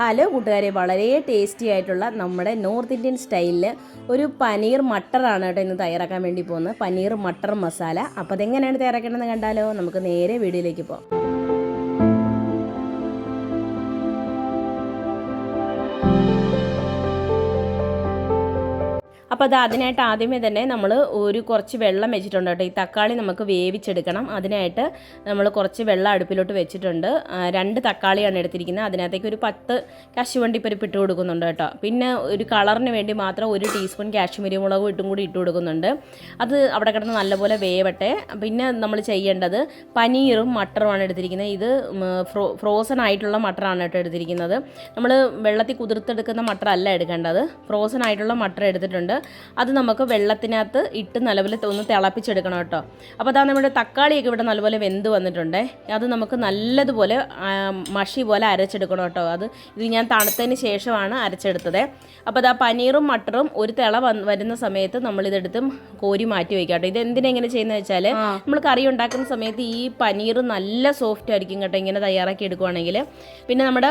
Hello കൂട്ടുകാരെ വളരെ tasty ആയിട്ടുള്ള നമ്മുടെ നോർത്ത് ഇന്ത്യൻ സ്റ്റൈലിൽ ഒരു പനീർ മട്ടറാണ് കേട്ടോ ഇന്ന് തയ്യാറാക്കാൻ വേണ്ടി പോകുന്നത്. പനീർ മട്ടർ മസാല. അപ്പോൾ അതെങ്ങനെയാണ് തയ്യാറാക്കേണ്ടതെന്ന് കണ്ടാലോ? നമുക്ക് നേരെ വീഡിയോയിലേക്ക് പോകാം. അപ്പോൾ അത് അതിനായിട്ട് ആദ്യമേ തന്നെ നമ്മൾ ഒരു കുറച്ച് വെള്ളം വെച്ചിട്ടുണ്ട് കേട്ടോ. ഈ തക്കാളി നമുക്ക് വേവിച്ചെടുക്കണം. അതിനായിട്ട് നമ്മൾ കുറച്ച് വെള്ളം അടുപ്പിലോട്ട് വെച്ചിട്ടുണ്ട്. രണ്ട് തക്കാളിയാണ് എടുത്തിരിക്കുന്നത്. അതിനകത്തേക്ക് ഒരു പത്ത് കശുവണ്ടി പരിപ്പ് ഇട്ട് കൊടുക്കുന്നുണ്ട് കേട്ടോ. പിന്നെ ഒരു കളറിന് വേണ്ടി മാത്രം ഒരു ടീസ്പൂൺ കാശ്മീരി മുളകും ഇട്ടും കൂടി ഇട്ട് കൊടുക്കുന്നുണ്ട്. അത് അവിടെ കിടന്ന് നല്ലപോലെ വേവട്ടെ. പിന്നെ നമ്മൾ ചെയ്യേണ്ടത് പനീറും മട്ടറുമാണ് എടുത്തിരിക്കുന്നത്. ഇത് ഫ്രോ ഫ്രോസൺ ആയിട്ടുള്ള മട്ടറാണ് കേട്ടോ എടുത്തിരിക്കുന്നത്. നമ്മൾ വെള്ളത്തിൽ കുതിർത്തെടുക്കുന്ന മട്ടറല്ല എടുക്കേണ്ടത്. ഫ്രോസൺ ആയിട്ടുള്ള മട്ടർ എടുത്തിട്ടുണ്ട്. അത് നമുക്ക് വെള്ളത്തിനകത്ത് ഇട്ട് നല്ലപോലെ ഒന്ന് തിളപ്പിച്ചെടുക്കണം കേട്ടോ. അപ്പോൾ അതാ നമ്മുടെ തക്കാളിയൊക്കെ ഇവിടെ നല്ലപോലെ വെന്ത് വന്നിട്ടുണ്ട്. അത് നമുക്ക് നല്ലതുപോലെ മഷി പോലെ അരച്ചെടുക്കണം കേട്ടോ. അത് ഇത് ഞാൻ തണുത്തതിന് ശേഷമാണ് അരച്ചെടുത്തത്. അപ്പോൾ അതാ പനീറും മട്ടറും ഒരു തിള വരുന്ന സമയത്ത് നമ്മളിതെടുത്ത് കോരി മാറ്റി വയ്ക്കാം കേട്ടോ. ഇത് എന്തിനാ ഇങ്ങനെ ചെയ്യുന്നത് വെച്ചാൽ നമ്മൾ കറി ഉണ്ടാക്കുന്ന സമയത്ത് ഈ പനീർ നല്ല സോഫ്റ്റ് ആയിരിക്കും കേട്ടോ ഇങ്ങനെ തയ്യാറാക്കി എടുക്കുവാണെങ്കിൽ പിന്നെ നമ്മുടെ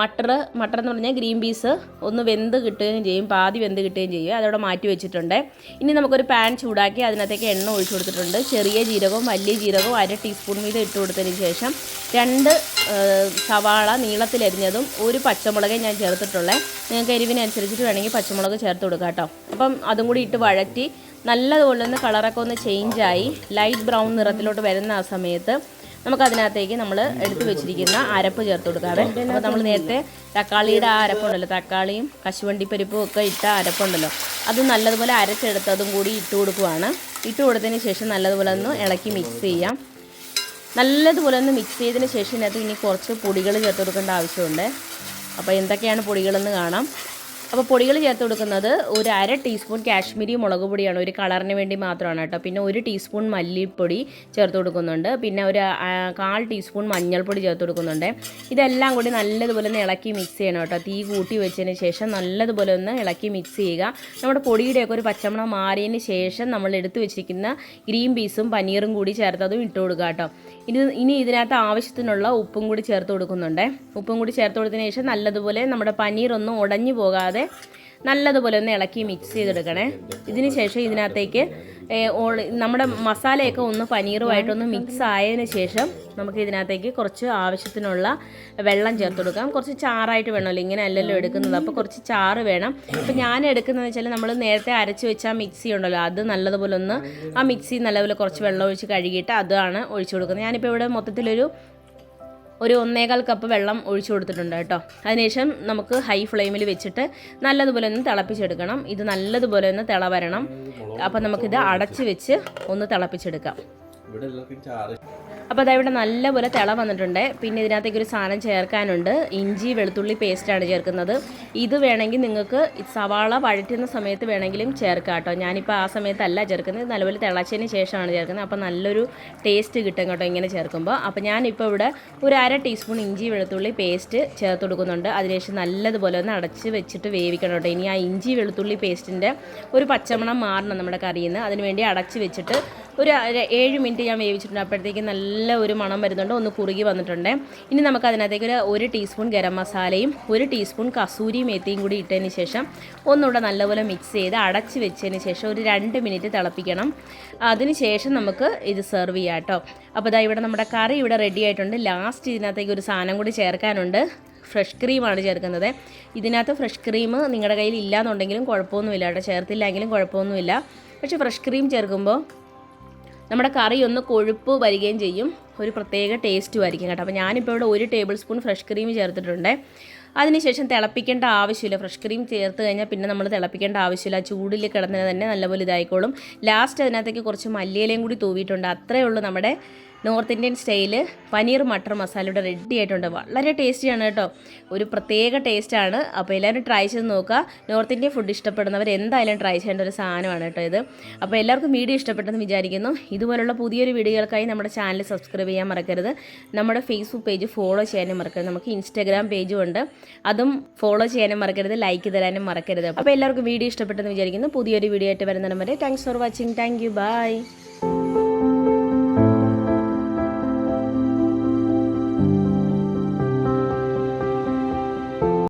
മട്ടർ മട്ടർ എന്ന് പറഞ്ഞാൽ ഗ്രീൻ പീസ്. ഒന്ന് വെന്ത് കിട്ടുകയും ചെയ്യും പാതി വെന്ത് കിട്ടുകയും ചെയ്യും. അതവിടെ മാറ്റി വെച്ചിട്ടുണ്ട്. ഇനി നമുക്കൊരു പാൻ ചൂടാക്കി അതിനകത്തേക്ക് എണ്ണ ഒഴിച്ചു കൊടുത്തിട്ടുണ്ട്. ചെറിയ ജീരകവും വലിയ ജീരകവും അര ടീസ്പൂൺ വീതം ഇട്ട് കൊടുത്തതിന് ശേഷം രണ്ട് സവാള നീളത്തിലരിഞ്ഞതും ഒരു പച്ചമുളക് ഞാൻ ചേർത്തിട്ടുള്ളത് നിങ്ങൾക്ക് എരിവിനനുസരിച്ചിട്ട് വേണമെങ്കിൽ പച്ചമുളക് ചേർത്ത് കൊടുക്കാം കേട്ടോ. അപ്പം അതും കൂടി ഇട്ട് വഴറ്റി. നല്ലതുപോലെ ഒന്ന് കളറൊക്കെ ഒന്ന് ചേഞ്ചായി ലൈറ്റ് ബ്രൗൺ നിറത്തിലോട്ട് വരുന്ന ആ സമയത്ത് നമുക്ക് അതിനകത്തേക്ക് നമ്മൾ എടുത്തു വെച്ചിരിക്കുന്ന അരപ്പ് ചേർത്ത് കൊടുക്കാവേ. അപ്പോൾ നമ്മൾ നേരത്തെ തക്കാളിയുടെ ആ അരപ്പുണ്ടല്ലോ തക്കാളിയും കശുവണ്ടി പരിപ്പും ഒക്കെ ഇട്ട അരപ്പുണ്ടല്ലോ. അത് നല്ലതുപോലെ അരച്ചെടുത്തതും കൂടി ഇട്ട് കൊടുക്കുവാണ്. ഇട്ട് കൊടുത്തതിന് ശേഷം നല്ലതുപോലെ ഒന്ന് ഇളക്കി മിക്സ് ചെയ്യാം. നല്ലതുപോലെ ഒന്ന് മിക്സ് ചെയ്തതിന് ശേഷം ഇതിനകത്ത് ഇനി കുറച്ച് പൊടികൾ ചേർത്ത് കൊടുക്കേണ്ട ആവശ്യമുണ്ട്. അപ്പോൾ എന്തൊക്കെയാണ് പൊടികളെന്ന് കാണാം. അപ്പോൾ പൊടികൾ ചേർത്ത് കൊടുക്കുന്നത് ഒരു അര ടീസ്പൂൺ കാശ്മീരി മുളക് പൊടിയാണ്. ഒരു കളറിന് വേണ്ടി മാത്രമാണ് കേട്ടോ. പിന്നെ ഒരു ടീസ്പൂൺ മല്ലിപ്പൊടി ചേർത്ത് കൊടുക്കുന്നുണ്ട്. പിന്നെ ഒരു കാൽ ടീസ്പൂൺ മഞ്ഞൾപ്പൊടി ചേർത്ത് കൊടുക്കുന്നുണ്ട്. ഇതെല്ലാം കൂടി നല്ലതുപോലെ ഒന്ന് ഇളക്കി മിക്സ് ചെയ്യണം കേട്ടോ. തീ കൂട്ടി വെച്ചതിന് ശേഷം നല്ലതുപോലെ ഒന്ന് ഇളക്കി മിക്സ് ചെയ്യുക. നമ്മുടെ പൊടിയുടെയൊക്കെ ഒരു പച്ചമണം മാറിയതിന് ശേഷം നമ്മൾ എടുത്തു വെച്ചിരിക്കുന്ന ഗ്രീൻ പീസും പനീറും കൂടി ചേർത്തതും ഇട്ട് കൊടുക്കുക കേട്ടോ. ഇനി ഇനി ഇതിനകത്ത് ആവശ്യത്തിനുള്ള ഉപ്പും കൂടി ചേർത്ത് കൊടുക്കുന്നുണ്ട്. ഉപ്പും കൂടി ചേർത്ത് കൊടുത്തതിന് ശേഷം നല്ലതുപോലെ നമ്മുടെ പനീർ ഒന്നും ഉടഞ്ഞു പോകാതെ നല്ലതുപോലെ ഒന്ന് ഇളക്കി മിക്സ് ചെയ്തെടുക്കണേ. ഇതിന് ശേഷം ഇതിനകത്തേക്ക് നമ്മുടെ മസാലയൊക്കെ ഒന്ന് പനീറുമായിട്ടൊന്ന് മിക്സ് ആയതിനു ശേഷം നമുക്ക് ഇതിനകത്തേക്ക് കുറച്ച് ആവശ്യത്തിനുള്ള വെള്ളം ചേർത്ത് കൊടുക്കാം. കുറച്ച് ചാറായിട്ട് വേണമല്ലോ ഇങ്ങനെ അല്ലല്ലോ എടുക്കുന്നത്. അപ്പോൾ കുറച്ച് ചാറ് വേണം. അപ്പോൾ ഞാൻ എടുക്കുന്നതെന്ന് വെച്ചാൽ നമ്മൾ നേരത്തെ അരച്ച് വെച്ച ആ മിക്സി ഉണ്ടല്ലോ അത് നല്ലതുപോലെ ഒന്ന് ആ മിക്സി നല്ലപോലെ കുറച്ച് വെള്ളം ഒഴിച്ച് കഴുകിയിട്ട് അതാണ് ഒഴിച്ചു കൊടുക്കുന്നത്. ഞാനിപ്പോൾ ഇവിടെ മൊത്തത്തിലൊരു ഒരു ഒന്നേകാൽ കപ്പ് വെള്ളം ഒഴിച്ചു കൊടുത്തിട്ടുണ്ട് കേട്ടോ. അതിനുശേഷം നമുക്ക് ഹൈ ഫ്ലെയിമിൽ വെച്ചിട്ട് നല്ലതുപോലെ ഒന്ന് തിളപ്പിച്ചെടുക്കണം. ഇത് നല്ലതുപോലെ ഒന്ന് തിള വരണം അപ്പം നമുക്കിത് അടച്ചു വെച്ച് ഒന്ന് തിളപ്പിച്ചെടുക്കാം. അപ്പോൾ അതായത് ഇവിടെ നല്ലപോലെ തിള വന്നിട്ടുണ്ട്. പിന്നെ ഇതിനകത്തേക്ക് ഒരു സാധനം ചേർക്കാനുണ്ട്. ഇഞ്ചി വെളുത്തുള്ളി പേസ്റ്റാണ് ചേർക്കുന്നത്. ഇത് വേണമെങ്കിൽ നിങ്ങൾക്ക് സവാള വഴറ്റുന്ന സമയത്ത് വേണമെങ്കിലും ചേർക്കാം കേട്ടോ. ഞാനിപ്പോൾ ആ സമയത്തല്ല ചേർക്കുന്നത്. നല്ലപോലെ തിളച്ചതിന് ശേഷമാണ് ചേർക്കുന്നത്. അപ്പോൾ നല്ലൊരു ടേസ്റ്റ് കിട്ടും കേട്ടോ ഇങ്ങനെ ചേർക്കുമ്പോൾ അപ്പോൾ ഞാനിപ്പോൾ ഇവിടെ ഒരു അര ടീസ്പൂൺ ഇഞ്ചി വെളുത്തുള്ളി പേസ്റ്റ് ചേർത്ത് കൊടുക്കുന്നുണ്ട്. അതിനുശേഷം നല്ലതുപോലെ ഒന്ന് അടച്ച് വെച്ചിട്ട് വേവിക്കണം കേട്ടോ. ഇനി ആ ഇഞ്ചി വെളുത്തുള്ളി പേസ്റ്റിന്റെ ഒരു പച്ചമണം മാറണം നമ്മുടെ കറിയിൽ നിന്ന് അതിനുവേണ്ടി അടച്ച് വെച്ചിട്ട് ഒരു ഏഴ് മിനിറ്റ് ഞാൻ വേവിച്ചിട്ടുണ്ട്. അപ്പോഴത്തേക്ക് നല്ല ഒരു മണം വരുന്നുണ്ട്. ഒന്ന് കുറുകി വന്നിട്ടുണ്ട്. ഇനി നമുക്ക് അതിനകത്തേക്ക് ഒരു ഒരു ടീസ്പൂൺ ഗരം മസാലയും ഒരു ടീസ്പൂൺ കസൂരി മേത്തിയും കൂടി ഇട്ടതിന് ശേഷം ഒന്നുകൂടെ നല്ലപോലെ മിക്സ് ചെയ്ത് അടച്ച് വെച്ചതിന് ശേഷം ഒരു രണ്ട് മിനിറ്റ് തിളപ്പിക്കണം. അതിന് ശേഷം നമുക്ക് ഇത് സെർവ് ചെയ്യാം കേട്ടോ. അപ്പോൾ ഇതാ ഇവിടെ നമ്മുടെ കറി ഇവിടെ റെഡി ആയിട്ടുണ്ട്. ലാസ്റ്റ് ഇതിനകത്തേക്ക് ഒരു സാധനം കൂടി ചേർക്കാനുണ്ട്. ഫ്രഷ് ക്രീമാണ് ചേർക്കുന്നത്. ഇതിനകത്ത് ഫ്രഷ് ക്രീം നിങ്ങളുടെ കയ്യിൽ ഇല്ലാന്നുണ്ടെങ്കിലും കുഴപ്പമൊന്നുമില്ല കേട്ടോ. ചേർത്തില്ലെങ്കിലും കുഴപ്പമൊന്നുമില്ല. പക്ഷേ ഫ്രഷ് ക്രീം ചേർക്കുമ്പോൾ നമ്മുടെ കറി ഒന്ന് കൊഴുപ്പ് വരികയും ചെയ്യും. ഒരു പ്രത്യേക ടേസ്റ്റും ആയിരിക്കും കേട്ടോ. അപ്പോൾ ഞാനിപ്പോൾ ഇവിടെ ഒരു ടേബിൾ സ്പൂൺ ഫ്രഷ് ക്രീം ചേർത്തിട്ടുണ്ട്. അതിനുശേഷം തിളപ്പിക്കേണ്ട ആവശ്യമില്ല. ഫ്രഷ് ക്രീം ചേർത്ത് കഴിഞ്ഞാൽ പിന്നെ നമ്മൾ തിളപ്പിക്കേണ്ട ആവശ്യമില്ല. ചൂടിൽ കിടന്നത് തന്നെ നല്ലപോലെ ഇതായിക്കോളും. ലാസ്റ്റ് അതിനകത്തേക്ക് കുറച്ച് മല്ലിയിലയും കൂടി തൂവിയിട്ടുണ്ട്. അത്രയേ ഉള്ളൂ നമ്മുടെ north Indian style paneer matar masala ഇവിടെ റെഡി ആയിട്ടുണ്ട്. വളരെ ടേസ്റ്റിയാണ് കേട്ടോ. ഒരു പ്രത്യേക ടേസ്റ്റാണ് അപ്പോൾ എല്ലാവരും ട്രൈ ചെയ്ത് നോക്കുക. നോർത്ത് ഇന്ത്യൻ ഫുഡ് ഇഷ്ടപ്പെടുന്നവർ എന്തായാലും ട്രൈ ചെയ്യേണ്ട ഒരു സാധനമാണ് കേട്ടോ ഇത്. അപ്പോൾ എല്ലാവർക്കും വീഡിയോ ഇഷ്ടപ്പെട്ടെന്ന് വിചാരിക്കുന്നു. ഇതുപോലുള്ള പുതിയൊരു വീഡിയോകൾക്കായി നമ്മുടെ ചാനൽ സബ്സ്ക്രൈബ് ചെയ്യാൻ മറക്കരുത്. നമ്മുടെ ഫേസ്ബുക്ക് പേജ് ഫോളോ ചെയ്യാനും മറക്കരുത്. നമുക്ക് ഇൻസ്റ്റാഗ്രാം പേജും ഉണ്ട്. അതും ഫോളോ ചെയ്യാനും മറക്കരുത്. ലൈക്ക് തരാനും മറക്കരുത്. അപ്പോൾ എല്ലാവർക്കും വീഡിയോ ഇഷ്ടപ്പെട്ടെന്ന് വിചാരിക്കുന്നു. പുതിയൊരു വീഡിയോ ആയിട്ട് വരുന്നതിന് വരെ thanks for watching thank you bye